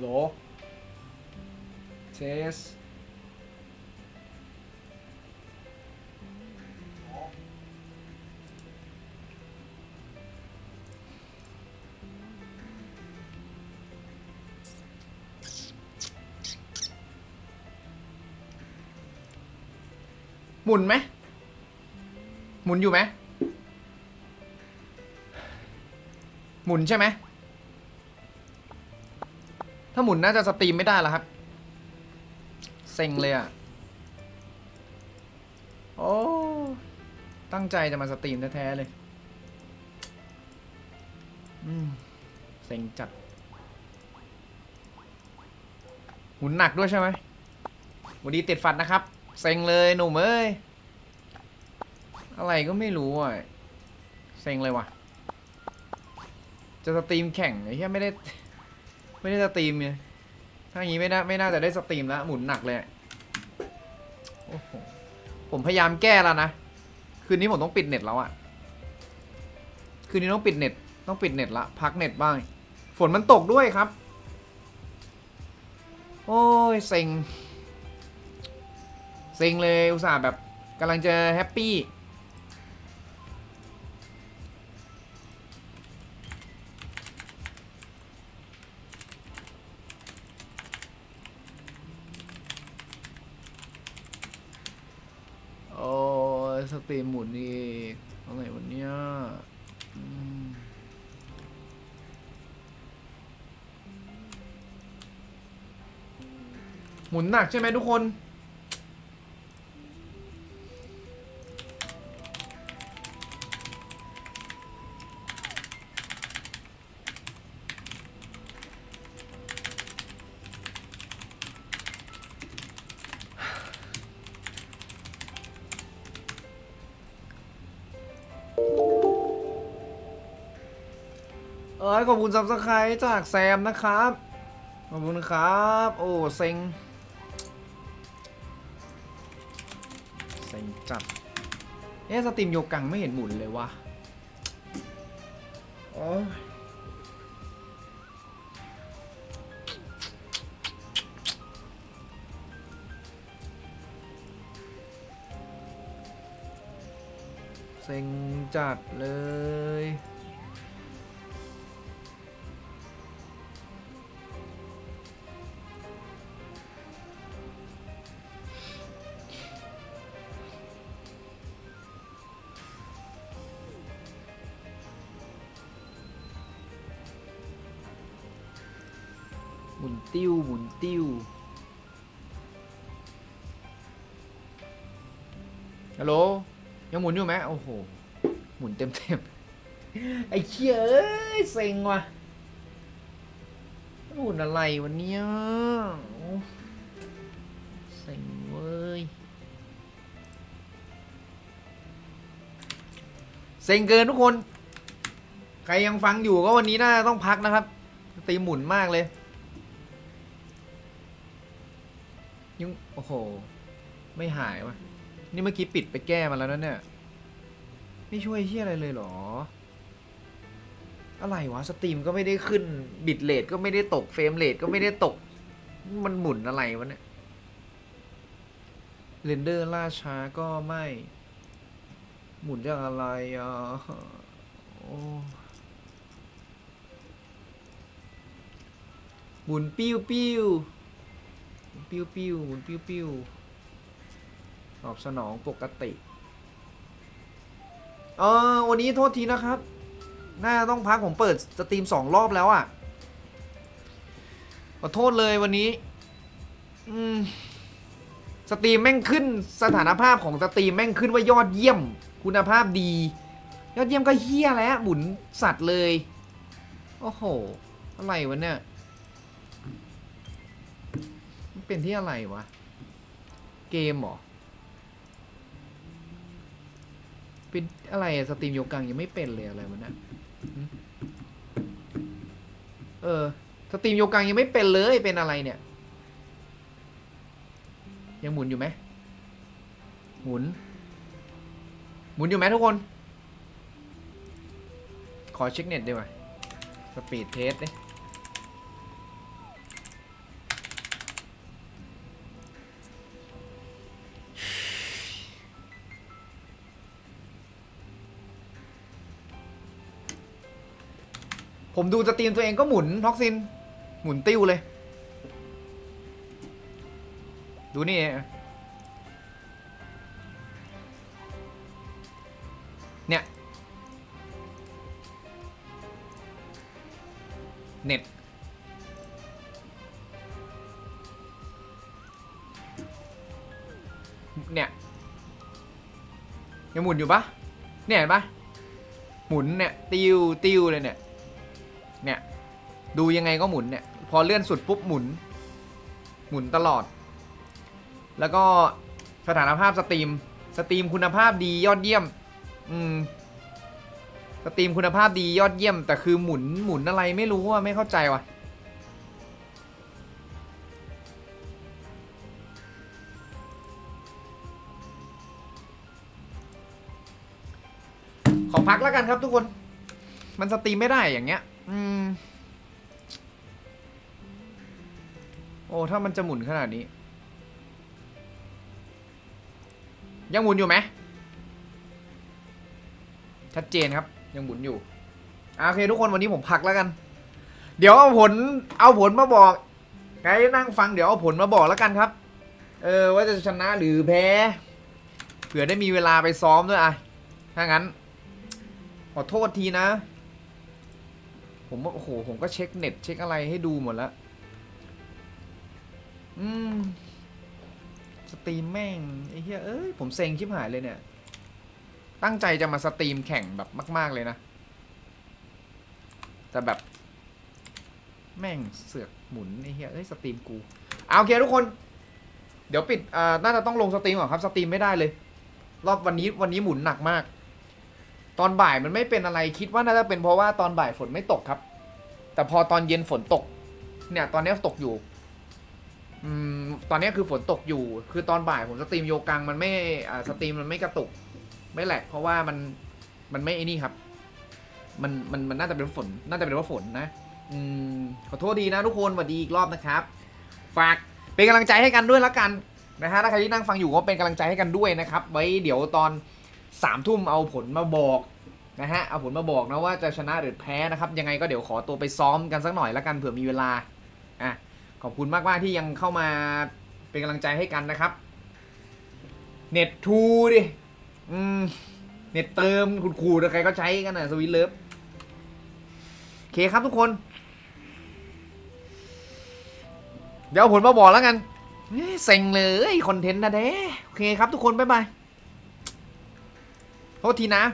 โหลเทสหมุนไหม หมุนอยู่ไหม หมุนใช่ไหมาหมุนน่าจะสตรีมไม่ได้แล้วครับ เซ็งเลยอะ่ะ โอ้ ตั้งใจจะมาสตรีมแท้ๆเลย อืม เซ็งจัด หมุนหนักด้วยใช่ไหมวันดีติดฟันนะครับ เซ็งเลยหนุ่มเอ้ย อะไรก็ไม่รู้อะ เซ็งเลยว่ะ จะสตรีมแข่งไอ้เหี้ยไม่ได้ ไม่ได้สตรีมเนี่ยถ้าอย่างนี้ไม่น่าไม่น่าจะได้สตรีมแล้วหมุนหนักเลยโอ้โหผมพยายามแก้แล้วนะ คืนนี้ผมต้องปิดเน็ตแล้วอะคืนนี้ต้องปิดเน็ต ต้องปิดเน็ตละ พักเน็ตบ้าง ฝนมันตกด้วยครับ โอ้ยเซ็ง เซ็งเลยอุตส่าห์แบบกำลังจะแฮปปี้ สตรีมหมุนอีกอะไรวันเนี้ยหมุนหนักใช่ไหมทุกคน เอ้ยขอบคุณซับสไครต์จากแซมนะครับ ขอบคุณครับ โอ้เซ็ง เซ็งจัดเอ๊ะสตรีมโยกังไม่เห็นหมุนเลยวะโอ้เซ็งจัดเลย ติ้วหมุนติ้วฮัลโหลยังหมุนอยู่ไหมโอ้โหหมุนเต็มเต็มๆไอ้เชี่ยเอ้ยเซ็งว่ะหมุนอะไรวันเนี้ยเซ็งเว้ยเซ็งเกินทุกคน ใครยังฟังอยู่ก็วันนี้น่าต้องพักนะครับตีหมุนมากเลย ยุ่งโอ้โห ไม่หายวะนี่เมื่อกี้ปิดไปแก้มาแล้วนะเนี่ย ไม่ช่วยเฮียอะไรเลยเหรอ อะไรวะสตรีมก็ไม่ได้ขึ้น บิตเลทก็ไม่ได้ตกเฟรมเรทก็ไม่ได้ตก มันหมุนอะไรวะเนี่ยเรนเดอร์ล่าช้าก็ไม่ หมุนจากอะไรอะโอ้หมุนปิ้วปิ้ว ปิ้วปิ้วหมุนปิ้วปิ้วตอบสนองปกติเออวันนี้โทษทีนะครับ น่าต้องพักผมเปิดสตรีมสองรอบแล้วอะ่ะขอโทษเลยวันนี้ อืม สตรีมแม่งขึ้นสถานภาพของสตรีมแม่งขึ้นว่ายอดเยี่ยม คุณภาพดี ยอดเยี่ยมก็เฮี้ยแล้วหมุนสัตว์เลย โอ้โห อะไรวะเนี่ย เป็นที่อะไรวะ เกมเหรอ เป็นอะไรอะสตรีมโยกังยังไม่เป็นเลยอะไรวะนี่ยหึเออ สตรีมโยกังยังไม่เป็นเลย เป็นอะไรเนี่ย ยังหมุนอยู่ไหม หมุน หมุนอยู่ไหมทุกคน ขอเช็คเน็ตดีกว่า สปีดเทสดิ ผมดูสตรีมตัวเองก็หมุนท็อกซิน หมุนติ้วเลย ดูนี่ เนี่ย เน็ตเนี่ยยังหมุนอยู่ปะเนี่ยเห็นปะหมุนเนี่ย ติวติวเลยเนี่ย เนี่ย ดูยังไงก็หมุนเนี่ย พอเลื่อนสุดปุ๊บหมุน หมุนตลอด แล้วก็สถานภาพสตรีม สตรีมคุณภาพดียอดเยี่ยม อืม สตรีมคุณภาพดียอดเยี่ยม แต่คือหมุนหมุนอะไรไม่รู้ว่าไม่เข้าใจว่ะขอพักแล้วกันครับทุกคน มันสตรีมไม่ได้อย่างเงี้ย อืม โอ้ ถ้ามันจะหมุนขนาดนี้ ยังหมุนอยู่ไหม ชัดเจนครับ ยังหมุนอยู่โอเคทุกคนวันนี้ผมพักแล้วกัน เดี๋ยวเอาผลเอาผลมาบอกใครนั่งฟังเดี๋ยวเอาผลมาบอกแล้วกันครับ เออว่าจะชนะหรือแพ้ เผื่อได้มีเวลาไปซ้อมด้วยอะถ้างั้น ขอโทษทีนะ ผมว่าโอ้โหผมก็เช็คเน็ตเช็คอะไรให้ดูหมดแล้ว อืม สตรีมแม่งไอ้เหี้ยเอ้ยผมเซ็งชิบหายเลยเนี่ย ตั้งใจจะมาสตรีมแข่งแบบมาก ๆเลยนะ แต่แบบ แม่งเสือกหมุนไอ้เหี้ยเอ้ยสตรีมกู เอาโอเคทุกคน เดี๋ยวปิดอ่าน่าจะต้องลงสตรีมก่อนครับ สตรีมไม่ได้เลย รอบวันนี้วันนี้หมุนหนักมาก ตอนบ่ายมันไม่เป็นอะไรคิดว่าน่าจะเป็นเพราะว่าตอนบ่ายฝนไม่ตกครับ แต่พอตอนเย็นฝนตก เนี่ย ตอนนี้ตกอยู่ อืม ตอนนี้คือฝนตกอยู่ คือตอนบ่ายผมสตรีมโยกังมันไม่อ่าสตรีมมันไม่กระตุก ไม่แหลกเพราะว่ามันมันไม่ไอ้นี่ครับ มันมันมันน่าจะเป็นฝน น่าจะเป็นว่าฝนนะ อืมขอโทษดีนะทุกคนสวัสดีอีกรอบนะครับ ฝากเป็นกำลังใจให้กันด้วยแล้วกันนะฮะถ้าใครที่นั่งฟังอยู่ก็เป็นกำลังใจให้กันด้วยนะครับ ไว้เดี๋ยวตอน สามทุ่มเอาผลมาบอกนะฮะเอาผลมาบอกนะว่าจะชนะหรือแพ้นะครับ ยังไงก็เดี๋ยวขอตัวไปซ้อมกันสักหน่อยแล้วกันเผื่อมีเวลาอะขอบคุณมากมากๆที่ยังเข้ามาเป็นกำลังใจให้กันนะครับเน็ตทูดิอืมเน็ตเติมคุณครูใครก็ใช้กันนะสวิตเลิฟโอเคครับทุกคน เดี๋ยวผลมาบอกแล้วกันเฮ้ยเซ็งเลยคอนเทนต์นะเด้โอเคครับทุกคน บ๊ายบาย โทษทีนะ